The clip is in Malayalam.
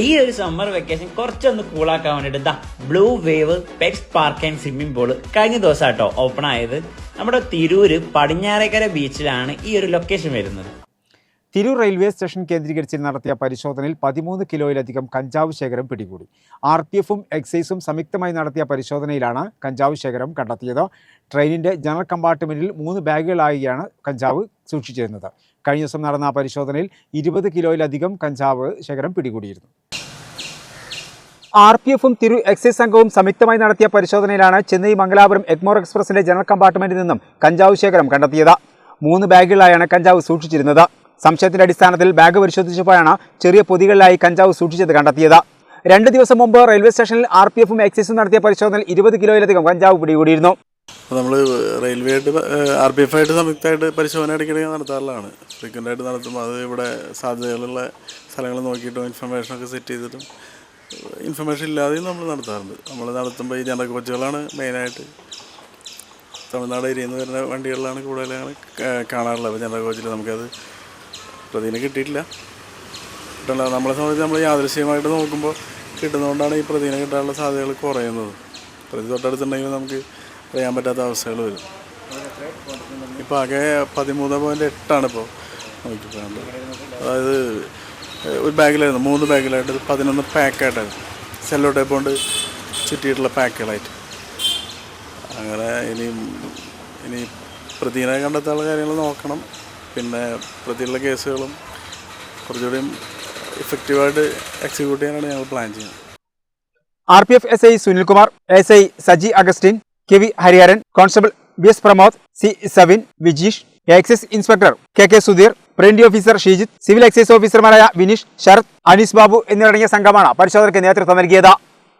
ഈ ഒരു സമ്മർ വെക്കേഷൻ കുറച്ചൊന്ന് കൂളാക്കാൻ വേണ്ടിയിട്ട് ദാ ബ്ലൂ വേവ് പെക്സ് പാർക്ക് ആൻഡ് സ്വിമ്മിംഗ് പൂൾ കഴിഞ്ഞ ദിവസം കേട്ടോ ഓപ്പൺ ആയത്. നമ്മുടെ തിരൂര് പടിഞ്ഞാറേക്കര ബീച്ചിലാണ് ഈ ഒരു ലൊക്കേഷൻ വരുന്നത്. തിരൂർ റെയിൽവേ സ്റ്റേഷൻ കേന്ദ്രീകരിച്ച് നടത്തിയ പരിശോധനയിൽ പതിമൂന്ന് കിലോയിലധികം കഞ്ചാവ് ശേഖരം പിടികൂടി. ആർ പി എഫും എക്സൈസും സംയുക്തമായി നടത്തിയ പരിശോധനയിലാണ് കഞ്ചാവ് ശേഖരം കണ്ടെത്തിയത്. ട്രെയിനിന്റെ ജനറൽ കമ്പാർട്ട്മെന്റിൽ മൂന്ന് ബാഗുകളായാണ് കഞ്ചാവ് സൂക്ഷിച്ചിരുന്നത്. കഴിഞ്ഞ ദിവസം നടന്ന പരിശോധനയിൽ ഇരുപത് കിലോയിലധികം കഞ്ചാവ് ശേഖരം പിടികൂടിയിരുന്നു. ആർ പി എഫും തിരു എക്സൈസ് സംഘവും സംയുക്തമായി നടത്തിയ പരിശോധനയിലാണ് ചെന്നൈ മംഗലാപുരം എഗ്മോർ എക്സ്പ്രസിന്റെ ജനറൽ കമ്പാർട്ട്മെന്റിൽ നിന്നും കഞ്ചാവ് ശേഖരം കണ്ടെത്തിയത്. മൂന്ന് ബാഗുകളായാണ് കഞ്ചാവ് സൂക്ഷിച്ചിരുന്നത്. സംശയത്തിന്റെ അടിസ്ഥാനത്തിൽ ബാഗ് പരിശോധിച്ചപ്പോഴാണ് ചെറിയ പൊതികളിലായി കഞ്ചാവ് സൂക്ഷിച്ചത് കണ്ടെത്തിയത്. രണ്ട് ദിവസം മുമ്പ് റെയിൽവേ സ്റ്റേഷനിൽ ആർ പി എഫും എക്സൈസും നടത്തിയ പരിശോധനയിൽ ഇരുപത് കിലോയിലധികം കഞ്ചാവ് പിടികൂടിയിരുന്നു. അപ്പോൾ നമ്മൾ റെയിൽവേ ആയിട്ട് ആർ ബി എഫ് ആയിട്ട് സംയുക്തമായിട്ട് പരിശോധന ഇടയ്ക്കിടയ്ക്ക് നടത്താറുള്ളതാണ്. ഫ്രീക്വന്റ് ആയിട്ട് നടത്തുമ്പോൾ അത് ഇവിടെ സാധ്യതകളുള്ള സ്ഥലങ്ങൾ നോക്കിയിട്ടും ഇൻഫർമേഷനൊക്കെ സെറ്റ് ചെയ്തിട്ടും ഇൻഫർമേഷൻ ഇല്ലാതെയും നമ്മൾ നടത്താറുണ്ട്. നമ്മൾ നടത്തുമ്പോൾ ഈ ജനറൽ കോച്ചുകളാണ് മെയിനായിട്ട് തമിഴ്നാട് ഏരിയയിൽ നിന്ന് വരുന്ന വണ്ടികളിലാണ് കൂടുതലാണ് കാണാറുള്ളത്. അപ്പോൾ ജനറൽ കോച്ചിൽ നമുക്കത് പ്രതിനെ കിട്ടിയിട്ടില്ല. കിട്ടണ്ട നമ്മളെ സംബന്ധിച്ച് നമ്മൾ യാദൃശ്യമായിട്ട് നോക്കുമ്പോൾ കിട്ടുന്നതുകൊണ്ടാണ് ഈ പ്രതിനെ കിട്ടാനുള്ള സാധ്യതകൾ കുറയുന്നത്. പ്രതി തൊട്ടടുത്തുണ്ടെങ്കിൽ നമുക്ക് അറിയാൻ പറ്റാത്ത അവസ്ഥകൾ വരും. ഇപ്പോൾ ആകെ പതിമൂന്ന് പോയിന്റ് എട്ടാണ് ഇപ്പോൾ നോക്കിപ്പോയത് അതായത് ഒരു ബാഗിലായിരുന്നു മൂന്ന് ബാഗിലായിട്ട് പതിനൊന്ന് പാക്കായിട്ടായിരുന്നു. സെല്ലോ ടൈപ്പ് കൊണ്ട് ചുറ്റിയിട്ടുള്ള പാക്കുകളായിട്ട്. അങ്ങനെ ഇനി ഇനി പ്രതിനെ കണ്ടെത്താനുള്ള കാര്യങ്ങൾ നോക്കണം. പിന്നെ പ്രതിയുള്ള കേസുകളും കുറച്ചുകൂടിയും എഫക്റ്റീവായിട്ട് എക്സിക്യൂട്ട് ചെയ്യാനാണ് ഞങ്ങൾ പ്ലാൻ ചെയ്യുന്നത്. R P F S I Sunilkumar S I Saji Augustine K V Hariharan constable B S Pramod C Savin Vijeesh excise inspector K K Sudheer preventive officer Sheejith civil excise ഓഫീസർമാരായ വിനീഷ് ശരത് അനീസ് ബാബു എന്നിവരടങ്ങിയ സംഘമാണ് പരിശോധനയ്ക്ക് നേതൃത്വം നൽകിയത്.